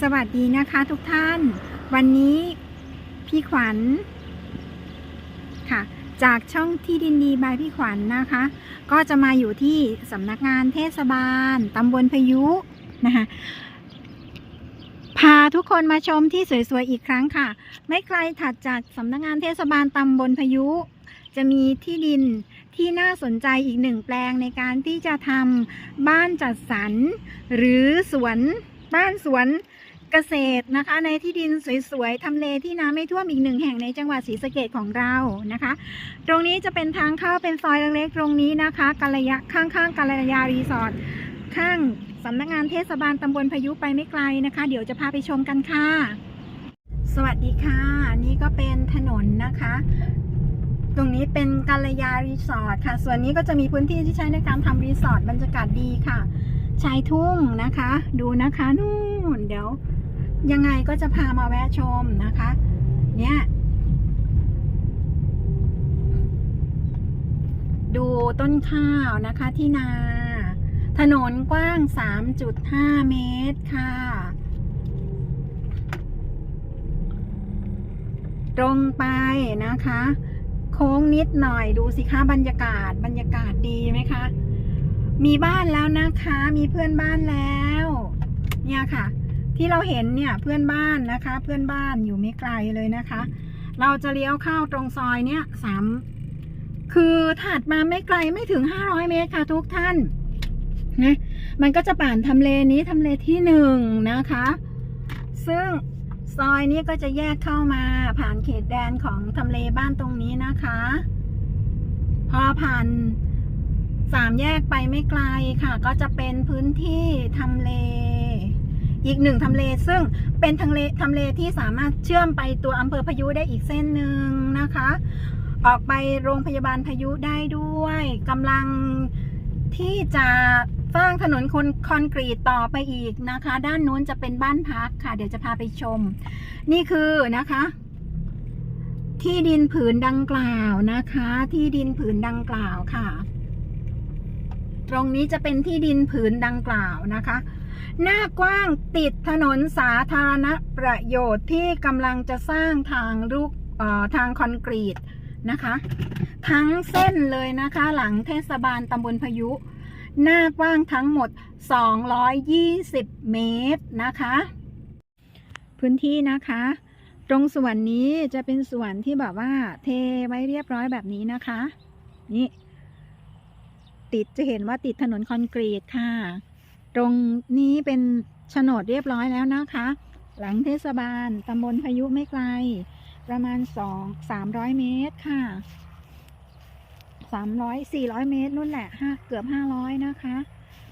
สวัสดีนะคะทุกท่าน วันนี้พี่ขวัญค่ะ จากช่องที่ดินดีบายพี่ขวัญนะคะ ก็จะมาอยู่ที่สำนักงานเทศบาลตำบลพายุนะคะพาทุกคนมาชมที่สวยๆอีกครั้งค่ะ ไม่ไกลถัดจากสำนักงานเทศบาลตำบลพายุ จะมีที่ดินที่น่าสนใจอีกหนึ่งแปลงในการที่จะทำบ้านจัดสรรหรือสวนบ้านสวน เกษตรนะคะ ในที่ดินสวยๆทำเลที่น้ำไม่ท่วมอีกหนึ่งแห่งในจังหวัดศรีสะเกดของเรานะคะ ตรงนี้จะเป็นทางเข้าเป็นซอยเล็กๆตรงนี้นะคะกัลยะข้างๆกัลยารีสอร์ทข้างสำนักงานเทศบาลตำบลพายุไปไม่ไกลนะคะ เดี๋ยวจะพาไปชมกันค่ะ สวัสดีค่ะ นี่ก็เป็นถนนนะคะ ตรงนี้เป็นกัลยารีสอร์ทค่ะ ส่วนนี้ก็จะมีพื้นที่ที่ใช้ในการทำรีสอร์ทบรรยากาศดีค่ะชายทุ่งนะคะ ดูนะคะนู่นเดี๋ยว ยังไงก็จะพามาแวะชมนะคะ เนี่ยดูต้นข้าวนะคะที่นา ถนนกว้าง 3.5 เมตรค่ะ ตรงไปนะคะ โค้งนิดหน่อยดูสิคะบรรยากาศบรรยากาศดีไหมคะ มีบ้านแล้วนะคะ มีเพื่อนบ้านแล้ว เนี่ยค่ะ ที่เราเห็นเนี่ยเพื่อนบ้านนะคะ เพื่อนบ้านอยู่ไม่ไกลเลยนะคะ เราจะเลี้ยวเข้าตรงซอยเนี่ยสามคือถัดมาไม่ไกลไม่ถึงห้าร้อยเมตรค่ะทุกท่านนะมันก็จะผ่านทำเลนี้ทำเลที่หนึ่งนะคะ ซึ่งซอยนี้ก็จะแยกเข้ามาผ่านเขตแดนของทำเลบ้านตรงนี้นะคะ พอผ่านสามแยกไปไม่ไกลค่ะ ก็จะเป็นพื้นที่ทำเล อีกหนึ่งทำเลซึ่งเป็นทำเลทำเลที่สามารถเชื่อมไปตัวอำเภอพายุได้อีกเส้นหนึ่งนะคะ ออกไปโรงพยาบาลพายุได้ด้วยกำลังที่จะสร้างถนนคนคอนกรีตต่อไปอีกนะคะ ด้านนู้นจะเป็นบ้านพักค่ะ เดี๋ยวจะพาไปชม นี่คือนะคะ ที่ดินผืนดังกล่าวนะคะ ที่ดินผืนดังกล่าวค่ะ ตรงนี้จะเป็นที่ดินผืนดังกล่าวนะคะ หน้ากว้างติดถนนสาธารณประโยชน์ที่กำลังจะสร้างทางลูกทางคอนกรีตนะคะ ทั้งเส้นเลยนะคะหลังเทศบาลตำบลพายุ หน้ากว้างทั้งหมด 220 เมตรนะคะ พื้นที่นะคะ ตรงส่วนนี้จะเป็นส่วนที่แบบว่าเทไว้เรียบร้อยแบบนี้นะคะ นี่ ติดจะเห็นว่าติดถนนคอนกรีตค่ะ ตรงนี้เป็นโฉนดเรียบร้อยแล้วนะคะ หลังเทศบาลตำบลพายุไม่ไกล ประมาณสองสามร้อยเมตรค่ะสามร้อยสี่ร้อยเมตรนู่นแหละห้าเกือบห้าร้อยนะคะ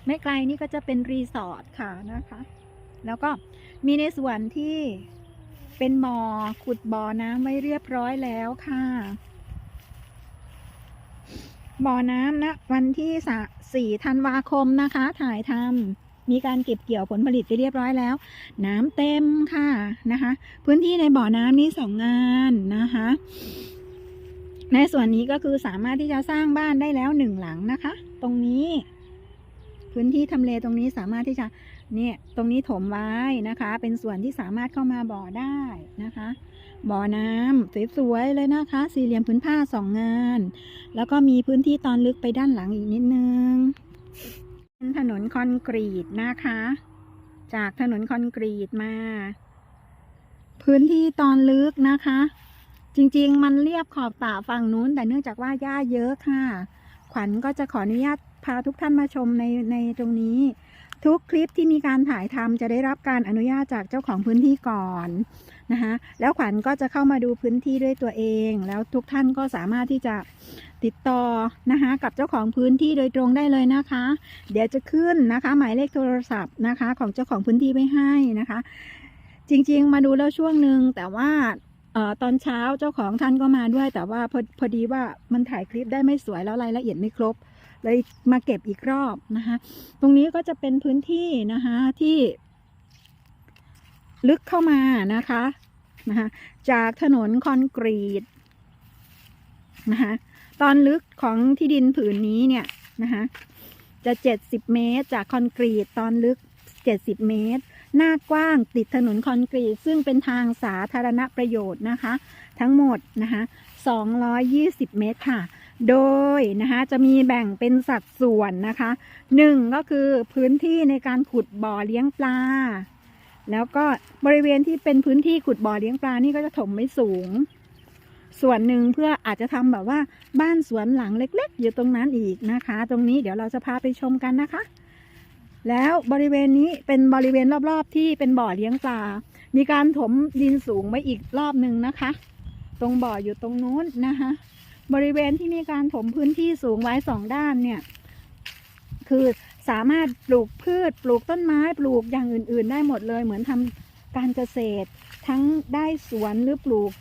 ไม่ไกลนี่ก็จะเป็นรีสอร์ทค่ะนะคะ แล้วก็มีในส่วนที่เป็นบ่อขุดบ่อน้ำไว้เรียบร้อยแล้วค่ะ บ่อน้ำนะวันที่ส,สี่ธันวาคมนะคะ ถ่ายทำมีการเก็บเกี่ยวผลผลิตไปเรียบร้อยแล้ว น้ำเต็มค่ะนะคะ พื้นที่ในบ่อน้ำนี้สองงานนะคะ ในส่วนนี้ก็คือสามารถที่จะสร้างบ้านได้แล้วหนึ่งหลังนะคะ ตรงนี้ พื้นที่ทำเลตรงนี้สามารถที่จะเนี่ยตรงนี้ถมไว้นะคะ เป็นส่วนที่สามารถเข้ามาบ่อได้นะคะ บ่อน้ำสวยๆเลยนะคะ สี่เหลี่ยมพื้นผ้าสองงาน แล้วก็มีพื้นที่ตอนลึกไปด้านหลังอีกนิดนึงถนนคอนกรีตนะคะ จากถนนคอนกรีตมา พื้นที่ตอนลึกนะคะ จริงๆ มันเรียบขอบป่าฝั่งนู้น แต่เนื่องจากว่าหญ้าเยอะค่ะ ขวัญก็จะขออนุญาตพาทุกท่านมาชมในในตรงนี้ ทุกคลิปที่มีการถ่ายทำจะได้รับการอนุญาตจากเจ้าของพื้นที่ก่อน นะคะแล้วขวัญก็จะเข้ามาดูพื้นที่ด้วยตัวเอง แล้วทุกท่านก็สามารถที่จะติดต่อนะคะกับเจ้าของพื้นที่โดยตรงได้เลยนะคะ เดี๋ยวจะขึ้นนะคะ หมายเลขโทรศัพท์นะคะ ของเจ้าของพื้นที่ไว้ให้นะคะ จริงๆ มาดูแล้วช่วงหนึ่งแต่ว่าออตอนเช้าเจ้าของท่านก็มาด้วย แต่ว่าพอพอดีว่ามันถ่ายคลิปได้ไม่สวยแล้วรายละเอียดไม่ครบ เลยมาเก็บอีกรอบนะคะ ตรงนี้ก็จะเป็นพื้นที่นะคะที่ ลึกเข้ามานะคะนะคะจากถนนคอนกรีตนะคะตอนลึกของที่ดินผืนนี้เนี่ยนะคะจะ70เมตร จากคอนกรีตตอนลึก70เมตร หน้ากว้างติดถนนคอนกรีต ซึ่งเป็นทางสาธารณประโยชน์นะคะ ทั้งหมดนะคะ220เมตรค่ะ โดยนะคะจะมีแบ่งเป็นสัดส่วนนะคะหนึ่งก็คือพื้นที่ในการขุดบ่อเลี้ยงปลา แล้วก็บริเวณที่เป็นพื้นที่ขุดบ่อเลี้ยงปลานี่ก็จะถมไม่สูง ส่วนหนึ่งเพื่ออาจจะทำแบบว่าบ้านสวนหลังเล็ก ๆ อยู่ตรงนั้นอีกนะคะ ตรงนี้เดี๋ยวเราจะพาไปชมกันนะคะ แล้วบริเวณนี้เป็นบริเวณรอบๆ ที่เป็นบ่อเลี้ยงปลา มีการถมดินสูงไว้อีกรอบหนึ่งนะคะ ตรงบ่ออยู่ตรงนู้นนะคะ บริเวณที่มีการถมพื้นที่สูงไว้สองด้านเนี่ย คือ สามารถปลูกพืช ปลูกต้นไม้ปลูกอย่างอื่น ๆ ได้หมดเลย เหมือนทำการเกษตร ทั้งได้สวนหรือปลูก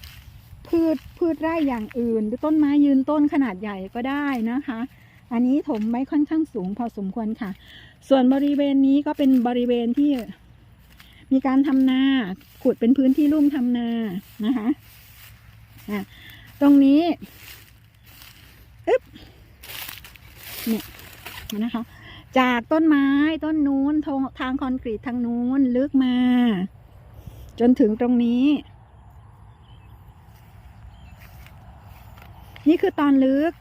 พืชพืชไร่อย่างอื่น หรือต้นไม้ยืนต้นขนาดใหญ่ก็ได้นะคะ อันนี้ถมไว้ค่อนข้างสูงพอสมควรค่ะ ส่วนบริเวณนี้ก็เป็นบริเวณที่มีการทำนาขุดเป็นพื้นที่ลุ่มทำนานะคะอะตรงนี้อึ๊บเนี่ยนะคะ จากต้นไม้ต้นนู้นทางคอนกรีตทางนู้นลึกมา จนถึงตรงนี้ นี่คือตอนลึก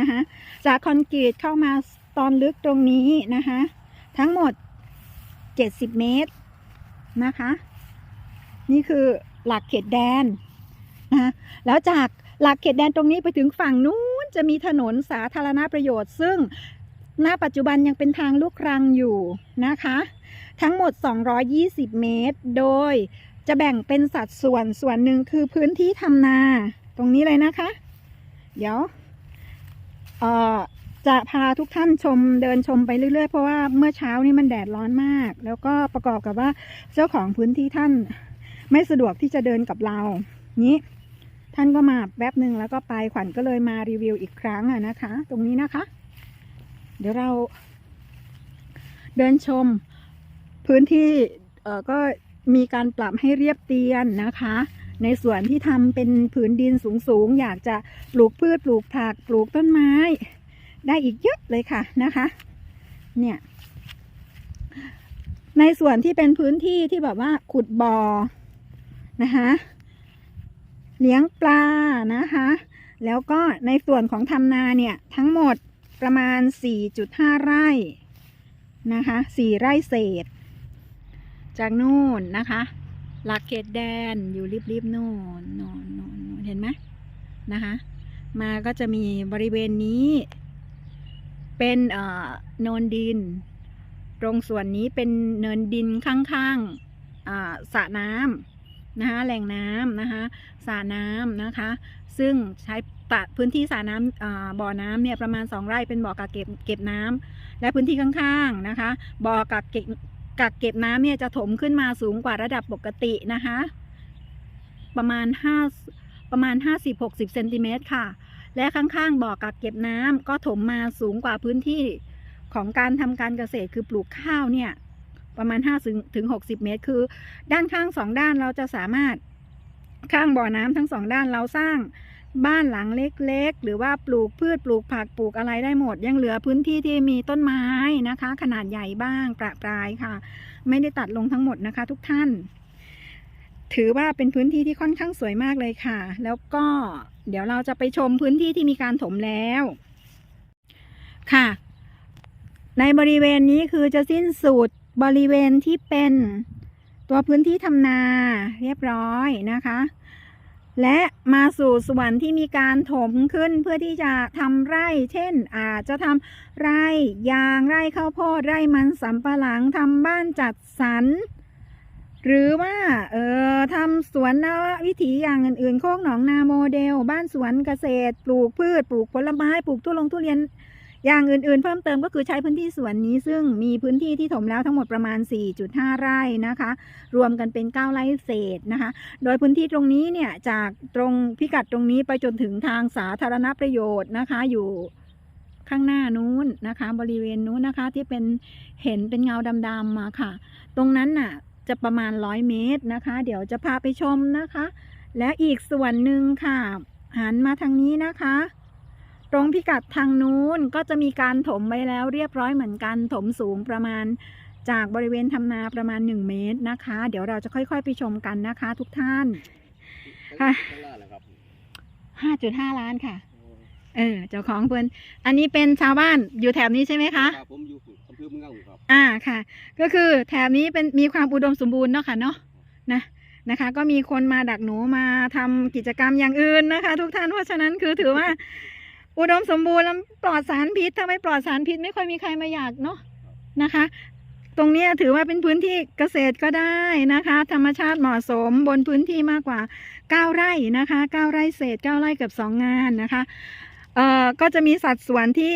นะคะจากคอนกรีตเข้ามาตอนลึกตรงนี้นะคะทั้งหมด 70 เมตรนะคะ นี่คือหลักเขตแดนนะคะแล้วจากหลักเขตแดนตรงนี้ไปถึงฝั่งนู้นจะมีถนนสาธารณประโยชน์ ซึ่ง ณปัจจุบันยังเป็นทางลูกรังอยู่นะคะ ทั้งหมด 220 เมตร โดยจะแบ่งเป็นสัดส่วนส่วนหนึ่งคือพื้นที่ทำนา ตรงนี้เลยนะคะ เดี๋ยวเอ่อจะพาทุกท่านชมเดินชมไปเรื่อยๆ เพราะว่าเมื่อเช้านี่มันแดดร้อนมาก แล้วก็ประกอบกับว่าเจ้าของพื้นที่ท่านไม่สะดวกที่จะเดินกับเรา นี้ท่านก็มาแป๊บหนึ่งแล้วก็ไปขวัญก็เลยมารีวิวอีกครั้งอะนะคะ ตรงนี้นะคะ เดี๋ยวเรา เดินชม พื้นที่เอ่อก็มีการปรับให้เรียบเตียนนะคะ ในส่วนที่ทำเป็นผืนดินสูงๆ อยากจะปลูกพืชปลูกผักปลูกต้นไม้ ได้อีกเยอะเลยค่ะนะคะ เนี่ย ในส่วนที่เป็นพื้นที่ที่แบบว่าขุดบ่อนะคะเลี้ยงปลานะคะ แล้วก็ในส่วนของทำนาเนี่ยทั้งหมด ประมาณ 4.5 ไร่นะคะ4ไร่เศษ จากนู่นนะคะ หลักเขตแดนอยู่ริบๆนู่นนนนนนเห็นไหมนะคะมาก็จะมีบริเวณนี้ เป็นเอ่อโนนดิน ตรงส่วนนี้เป็นเนินดินข้างๆอ่าสระน้ำนะคะแหล่งน้ำนะคะสระน้ำนะคะ ซึ่งใช้ ปะพื้นที่สระน้ำบ่อน้ำเนี่ยประมาณ 2 ไร่เป็นบ่อกักเก็บเก็บน้ำและพื้นที่ข้างๆนะคะบ่อกักเก็บกักเก็บน้ำเนี่ยจะถมขึ้นมาสูงกว่าระดับปกตินะคะ ประมาณ 5 ประมาณ 50-60เซนติเมตรค่ะ และข้างๆบ่อกักเก็บน้ำก็ถมมาสูงกว่าพื้นที่ของการทำการเกษตรคือปลูกข้าวเนี่ยประมาณ5ถึงถึง60 เมตร คือ ด้านข้างสองด้านเราจะสามารถข้างบ่อน้ำทั้งสองด้านเราสร้าง บ้านหลังเล็กๆ หรือว่าปลูกพืชปลูกผักปลูกอะไรได้หมด ยังเหลือพื้นที่ที่มีต้นไม้นะคะ ขนาดใหญ่บ้างประปรายค่ะ ไม่ได้ตัดลงทั้งหมดนะคะ ทุกท่าน ถือว่าเป็นพื้นที่ที่ค่อนข้างสวยมากเลยค่ะ แล้วก็เดี๋ยวเราจะไปชมพื้นที่ที่มีการถมแล้ว ค่ะ ในบริเวณนี้คือจะสิ้นสุดบริเวณที่เป็นตัวพื้นที่ทำนาเรียบร้อยนะคะ และมาสู่สวนที่มีการถมขึ้นเพื่อที่จะทำไร่ เช่น อาจจะทำไร่ยางไร่ข้าวโพดไร่มันสำปะหลังทำบ้านจัดสรรหรือว่าเออทำสวนนววิถีอย่างอื่นๆ โคกหนองนาโมเดล บ้านสวนเกษตร ปลูกพืช ปลูกผลไม้ ปลูกทุลงทุเรียน อย่างอื่นๆ เพิ่มเติมก็คือใช้พื้นที่สวนนี้ ซึ่งมีพื้นที่ที่ถมแล้วทั้งหมดประมาณ 4.5 ไร่นะคะ รวมกันเป็น 9 ไร่เศษนะคะ โดยพื้นที่ตรงนี้เนี่ยจากตรงพิกัดตรงนี้ไปจนถึงทางสาธารณประโยชน์นะคะอยู่ข้างหน้านู้นนะคะ บริเวณนู้นนะคะที่เป็นเห็นเป็นเงาดำๆมาค่ะ ตรงนั้นน่ะจะประมาณ 100 เมตรนะคะ เดี๋ยวจะพาไปชมนะคะ และอีกส่วนหนึ่งค่ะ หันมาทางนี้นะคะ ตรงพิกัดทางนู้นก็จะมีการถมไว้แล้วเรียบร้อยเหมือนกันถมสูงประมาณจากบริเวณทำนาประมาณ 1 เมตรนะคะ เดี๋ยวเราจะค่อยๆ ไปชมกันนะคะ ทุกท่านค่ะข้างล่างนะครับ5.5ล้านค่ะ เออ เจ้าของเพิ่นอันนี้เป็นชาวบ้านอยู่แถบนี้ใช่ไหมคะครับผมอยู่อำเภอเมืองครับ อ่าค่ะ ก็คือแถบนี้เป็นมีความอุดมสมบูรณ์เนาะค่ะเนาะนะนะคะ ก็มีคนมาดักหนูมาทำกิจกรรมอย่างอื่นนะคะ ทุกท่านเพราะฉะนั้นคือถือว่า อุดมสมบูรณ์แล้วปลอดสารพิษถ้าไม่ปลอดสารพิษไม่ค่อยมีใครมาอยากเนาะนะคะ ตรงนี้ถือว่าเป็นพื้นที่เกษตรก็ได้นะคะ ธรรมชาติเหมาะสมบนพื้นที่มากกว่า 9 ไร่นะคะ 9 ไร่เศษ 9 ไร่เกือบ2 งานนะคะเอ่อก็จะมีสัดส่วนที่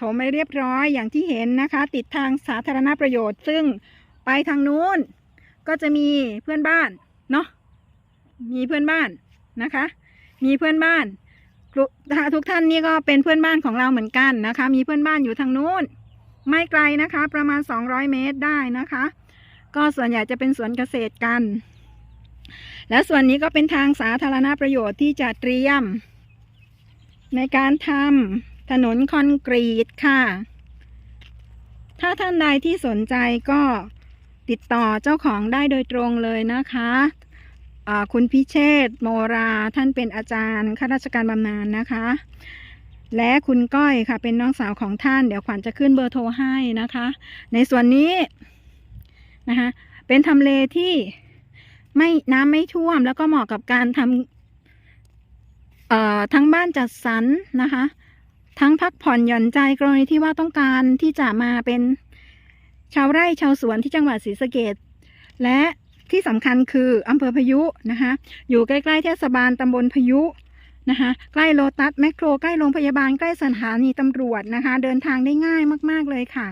ถมไปเรียบร้อยอย่างที่เห็นนะคะ ติดทางสาธารณประโยชน์ ซึ่งไปทางนู้นก็จะมีเพื่อนบ้านเนาะมีเพื่อนบ้านนะคะ มีเพื่อนบ้าน ทุกทุกท่านนี่ก็เป็นเพื่อนบ้านของเราเหมือนกันนะคะ มีเพื่อนบ้านอยู่ทางนู้น ไม่ไกลนะคะ ประมาณ 200 เมตรได้นะคะ ก็ส่วนใหญ่จะเป็นสวนเกษตรกัน และส่วนนี้ก็เป็นทางสาธารณประโยชน์ที่จะเตรียม ในการทำถนนคอนกรีตค่ะ ถ้าท่านใดที่สนใจก็ติดต่อเจ้าของได้โดยตรงเลยนะคะ คุณพิเชษโมราท่านเป็นอาจารย์ข้าราชการบำนาญนะคะ และคุณก้อยค่ะเป็นน้องสาวของท่าน เดี๋ยวขวัญจะขึ้นเบอร์โทรให้นะคะ ในส่วนนี้นะคะเป็นทำเลที่ไม่น้ำไม่ท่วม แล้วก็เหมาะกับการทำทั้งบ้านจัดสรรนะคะ ทั้งพักผ่อนหย่อนใจกรณีที่ว่าต้องการที่จะมาเป็นชาวไร่ชาวสวนที่จังหวัดศรีสะเกดและ ที่สำคัญคืออำเภอพายุนะคะอยู่ใกล้ๆเทศบาลตำบลพายุนะคะใกล้โลตัสแมคโครใกล้โรงพยาบาลใกล้สถานีตำรวจนะคะ เดินทางได้ง่ายมาก ๆเลยค่ะ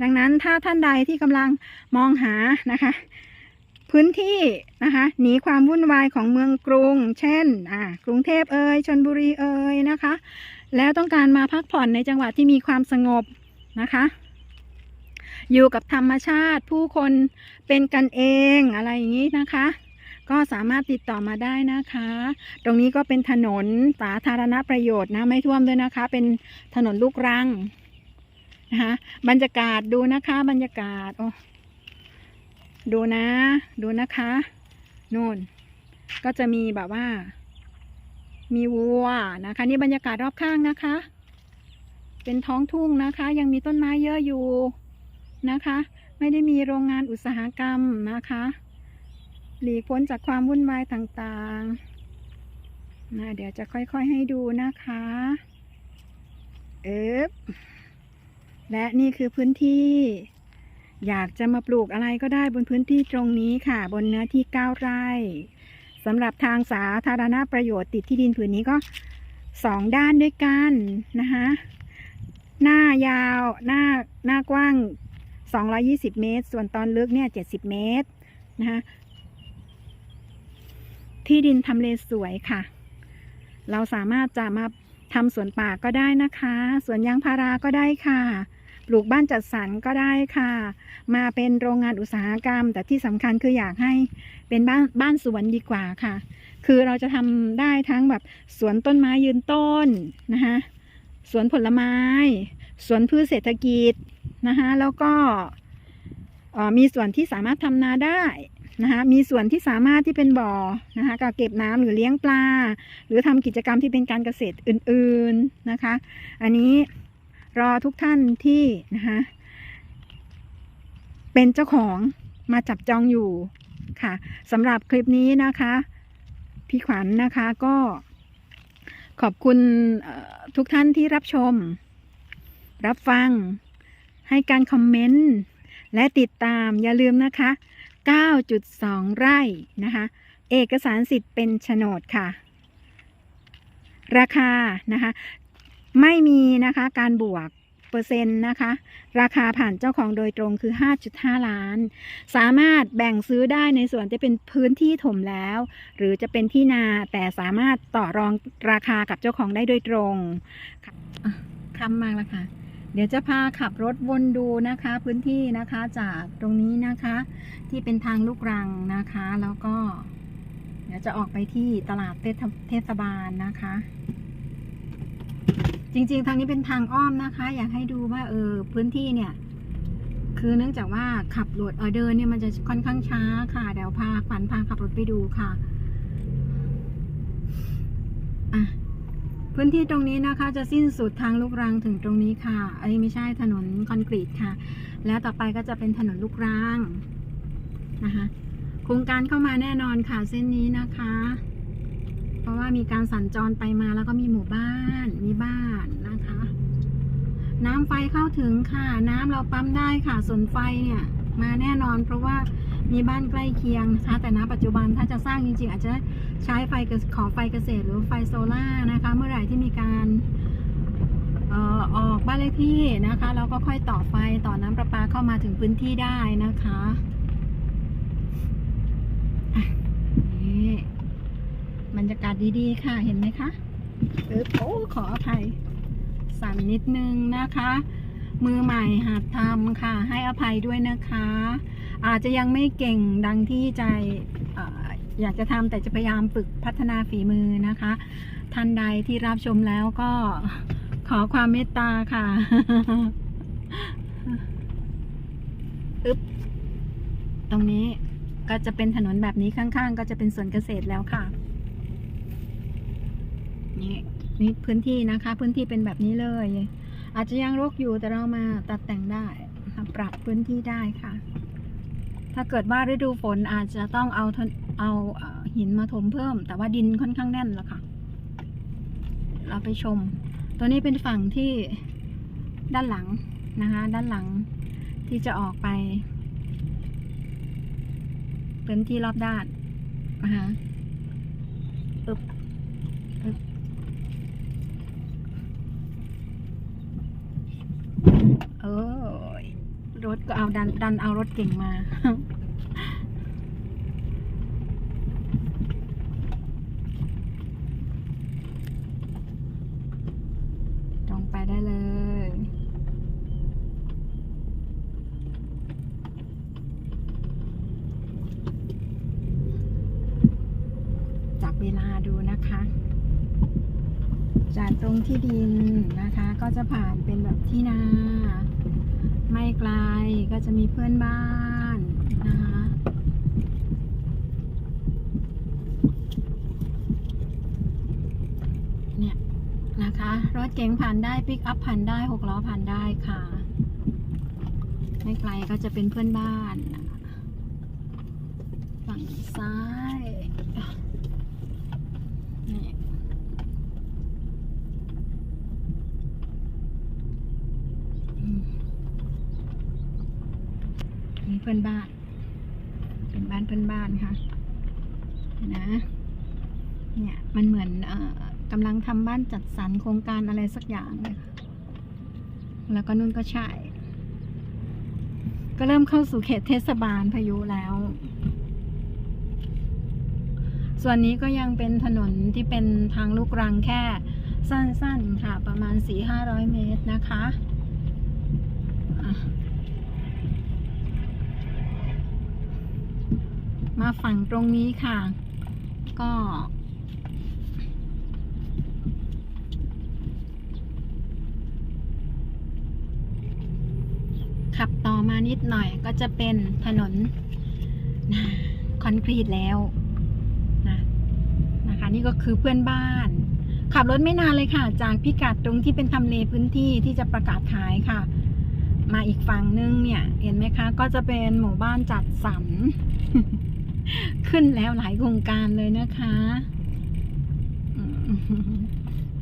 ดังนั้นถ้าท่านใดที่กำลังมองหานะคะพื้นที่นะคะหนีความวุ่นวายของเมืองกรุง เช่นอ่ากรุงเทพเอ่ยชนบุรีเอ่ยนะคะ แล้วต้องการมาพักผ่อนในจังหวัดที่มีความสงบนะคะ อยู่กับธรรมชาติ ผู้คนเป็นกันเองอะไรอย่างนี้นะคะ ก็สามารถติดต่อมาได้นะคะ ตรงนี้ก็เป็นถนนสาธารณประโยชน์นะไม่ท่วมด้วยนะคะ เป็นถนนลูกรังนะคะบรรยากาศดูนะคะบรรยากาศโอ้ดูนะ ดูนะคะนู่นก็จะมีแบบว่า มีวัวนะคะ นี่บรรยากาศรอบข้างนะคะ เป็นท้องทุ่งนะคะ ยังมีต้นไม้เยอะอยู่ นะคะ ไม่ได้มีโรงงานอุตสาหกรรมนะคะ หลีกพ้นจากความวุ่นวายต่างๆนะเดี๋ยวจะค่อยๆให้ดูนะคะเอ๊บและนี่คือพื้นที่ อยากจะมาปลูกอะไรก็ได้บนพื้นที่ตรงนี้ค่ะ บนเนื้อที่ 9 ไร่สำหรับทางสาธารณประโยชน์ติดที่ดินผืนนี้ก็สองด้านด้วยกันนะคะ หน้ายาว หน้า หน้ากว้าง 220 เมตร ส่วนตอนลึกเนี่ย 70 เมตรนะคะที่ดินทำเลสวยค่ะ เราสามารถจะมาทำสวนป่าก็ได้นะคะ สวนยางพาราก็ได้ค่ะ ปลูกบ้านจัดสรรก็ได้ค่ะ มาเป็นโรงงานอุตสาหกรรม แต่ที่สำคัญคืออยากให้เป็นบ้านบ้านสวนดีกว่าค่ะ คือเราจะทำได้ทั้งแบบสวนต้นไม้ยืนต้นนะคะ สวนผลไม้ สวนพืชเศรษฐกิจ นะคะแล้วก็มีส่วนที่สามารถทำนาได้นะคะมีส่วนที่สามารถที่เป็นบ่อนะคะกัเก็บน้ำหรือเลี้ยงปลา หรือทำกิจกรรมที่เป็นการเกษตรอื่นๆนะคะ อันนี้รอทุกท่านที่นะคะเป็นเจ้าของมาจับจองอยู่ค่ะสำหรับคลิปนี้นะคะ พี่ขวัญนะคะก็ขอบคุณทุกท่านที่รับชม รับฟัง ให้การคอมเมนต์ และติดตามอย่าลืมนะคะ 9.2 ไร่นะคะ เอกสารสิทธิ์เป็นโฉนดค่ะ ราคานะคะ ไม่มีนะคะการบวกเปอร์เซ็นต์นะคะ ราคาผ่านเจ้าของโดยตรงคือ 5.5 ล้าน สามารถแบ่งซื้อได้ในส่วนที่เป็นพื้นที่ถมแล้ว หรือจะเป็นที่นาแต่สามารถต่อรองราคากับเจ้าของได้โดยตรงค่ะอะคำมากแล้วค่ะ เดี๋ยวจะพาขับรถวนดูนะคะ พื้นที่นะคะจากตรงนี้นะคะ ที่เป็นทางลูกรังนะคะ แล้วก็ เดี๋ยวจะออกไปที่ตลาดเทศบาลนะคะ จริงๆ ทางนี้เป็นทางอ้อมนะคะ อยากให้ดูว่าเออพื้นที่เนี่ย คือเนื่องจากว่าขับรถเออเดินเนี่ยมันจะค่อนข้างช้าค่ะเดี๋ยวพาขวัญพาขับรถไปดูค่ะอะ พื้นที่ตรงนี้นะคะจะสิ้นสุดทางลูกรังถึงตรงนี้ค่ะ เอ้ยไม่ใช่ถนนคอนกรีตค่ะ แล้วต่อไปก็จะเป็นถนนลูกรังนะคะโครงการเข้ามาแน่นอนค่ะเส้นนี้นะคะ เพราะว่ามีการสัญจรไปมาแล้วก็มีหมู่บ้านมีบ้านนะคะ น้ำไฟเข้าถึงค่ะ น้ำเราปั๊มได้ค่ะส่วนไฟเนี่ยมาแน่นอนเพราะว่า มีบ้านใกล้เคียงนะคะแต่ณปัจจุบันถ้าจะสร้างจริงๆ อาจจะใช้ไฟขอไฟเกษตรหรือไฟโซล่านะคะ เมื่อไหร่ที่มีการออกบ้านเลขที่นะคะเราก็ค่อยต่อไฟต่อน้ำประปาเข้ามาถึงพื้นที่ได้นะคะอะนี่บรรยากาศดีๆค่ะเห็นไหมคะปึ๊บโอ้ขออภัยสั่นนิดนึงนะคะ มือใหม่หัดทำค่ะ ให้อภัยด้วยนะคะ อาจจะยังไม่เก่งดังที่ใจออยากจะทำแต่จะพยายามฝึกพัฒนาฝีมือนะคะ ท่านใดที่รับชมแล้วก็ขอความเมตตาค่ะอึ๊บตรงนี้ก็จะเป็นถนนแบบนี้ข้างๆ ก็จะเป็นสวนเกษตรแล้วค่ะ นี่นี่พื้นที่นะคะ พื้นที่เป็นแบบนี้เลย อาจจะยังรกอยู่แต่เรามาตัดแต่งได้ปรับพื้นที่ได้ค่ะ ถ้าเกิดว่าฤดูฝนอาจจะต้องเอาเอาหินมาถมเพิ่ม แต่ว่าดินค่อนข้างแน่นแล้วค่ะ เราไปชม ตัวนี้เป็นฝั่งที่ด้านหลังนะคะ ด้านหลังที่จะออกไป เป็นที่รอบด้านนะคะอึบอึบเออ รถก็เอาดันดันเอารถเก่งมาตรงไปได้เลยจับเวลาดูนะคะ จากตรงที่ดินนะคะ ก็จะผ่านเป็นแบบที่นา ไม่ไกลก็จะมีเพื่อนบ้านนะคะเนี่ยนะคะ รถเก๋งผ่านได้ปิกอัพผ่านได้หกล้อผ่านได้ค่ะ ไม่ไกลก็จะเป็นเพื่อนบ้าน ฝั่งซ้ายนี่อืมนี่ เพื่อนบ้าน เป็นบ้านเพื่อนบ้านค่ะนะเนี่ยมันเหมือนเออกำลังทำบ้านจัดสรรโครงการอะไรสักอย่างเลยค่ะแล้วก็นุ่นก็ใช่ ก็เริ่มเข้าสู่เขตเทศบาลพายุแล้ว ส่วนนี้ก็ยังเป็นถนนที่เป็นทางลูกรังแค่สั้นๆค่ะ ประมาณ4-500เมตรนะคะอะ มาฝั่งตรงนี้ค่ะ ก็ ขับต่อมานิดหน่อยก็จะเป็นถนนคอนกรีตแล้วนะนะคะ นี่ก็คือเพื่อนบ้าน ขับรถไม่นานเลยค่ะ จากพิกัดตรงที่เป็นทำเลพื้นที่ที่จะประกาศขายค่ะ มาอีกฝั่งนึงเนี่ย เห็นไหมคะ ก็จะเป็นหมู่บ้านจัดสรร ขึ้นแล้วหลายโครงการเลยนะคะ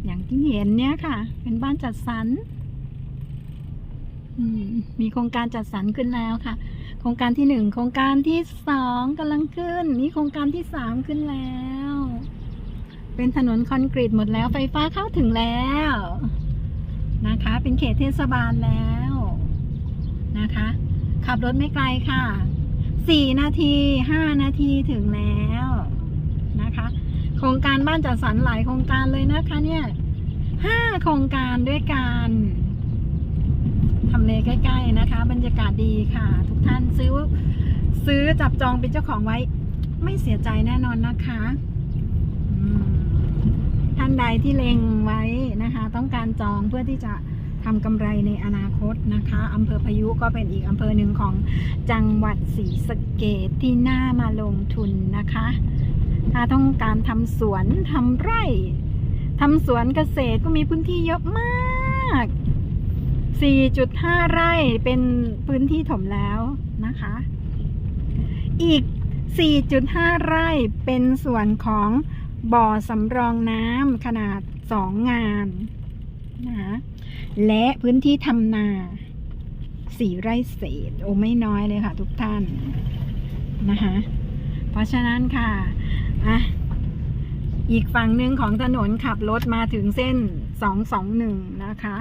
อย่างที่เห็นเนี่ยค่ะ เป็นบ้านจัดสรรมมีโครงการจัดสรรขึ้นแล้วค่ะ โครงการที่หนึ่งโครงการที่สองกำลังขึ้น นี่โครงการที่สามขึ้นแล้ว เป็นถนนคอนกรีตหมดแล้วไฟฟ้าเข้าถึงแล้ว นะคะ เป็นเขตเทศบาลแล้วนะคะ ขับรถไม่ไกลค่ะ สี่นาทีห้านาทีถึงแล้วนะคะ โครงการบ้านจัดสรรหลายโครงการเลยนะคะเนี่ยห้าโครงการด้วยกันทำเลใกล้ๆนะคะ บรรยากาศดีค่ะ ทุกท่านซื้อซื้อจับจองเป็นเจ้าของไว้ ไม่เสียใจแน่นอนนะคะท่านใดที่เล็งไว้นะคะ ต้องการจองเพื่อที่จะ ทำกำไรในอนาคตนะคะอำเภอพายุก็เป็นอีกอำเภอหนึ่งของจังหวัดศรีสะเกดที่น่ามาลงทุนนะคะ ถ้าต้องการทำสวนทำไร่ทำสวนเกษตรก็มีพื้นที่เยอะมาก 4.5 ไร่เป็นพื้นที่ถมแล้วนะคะ อีก 4.5 ไร่เป็นส่วนของบ่อสำรองน้ำขนาด 2 งานนะคะ และพื้นที่ทำนา4ไร่เศษ โอ้ไม่น้อยเลยค่ะทุกท่านนะคะเพราะฉะนั้นค่ะอะ อีกฝั่งหนึ่งของถนนขับรถมาถึงเส้น221นะคะ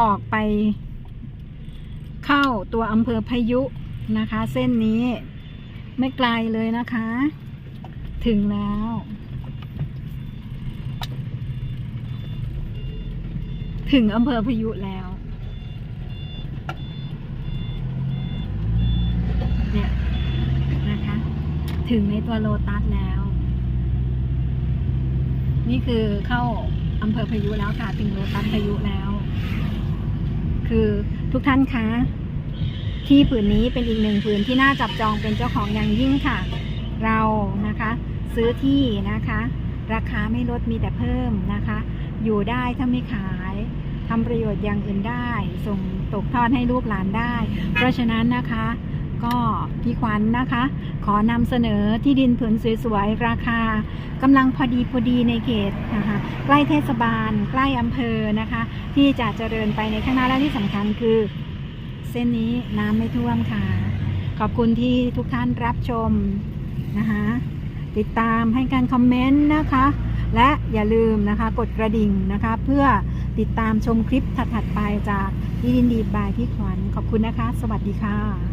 ออกไป เข้าตัวอำเภอพายุนะคะ เส้นนี้ไม่ไกลเลยนะคะ ถึงแล้ว ถึงอำเภอพายุแล้ว เนี่ยนะคะ ถึงในตัวโลตัสแล้ว นี่คือเข้าอำเภอพายุแล้วค่ะ ถึงโลตัสพายุแล้ว คือทุกท่านคะที่ผืนนี้เป็นอีกหนึ่งผืนที่น่าจับจองเป็นเจ้าของอย่างยิ่งค่ะ เรานะคะ ซื้อที่นะคะ ราคาไม่ลดมีแต่เพิ่มนะคะ อยู่ได้ถ้าไม่ขาย ทำประโยชน์อย่างอื่นได้ ส่งตกทอดให้ลูกหลานได้ เพราะฉะนั้นนะคะก็พี่ขวัญนะคะ ขอนำเสนอที่ดินผืนสวยๆ ราคากำลังพอดีพอดีในเขตนะคะใกล้เทศบาล ใกล้อำเภอนะคะ ที่จะเจริญไปในข้างหน้าและที่สำคัญคือ เส้นนี้น้ำไม่ท่วมค่ะ ขอบคุณที่ทุกท่านรับชมนะคะติดตามให้การคอมเมนต์นะคะ และอย่าลืมนะคะ กดกระดิ่งนะคะเพื่อ ติดตามชมคลิปถัดๆไปจากดีดินดีบายพี่ขวัญขอบคุณนะคะ สวัสดีค่ะ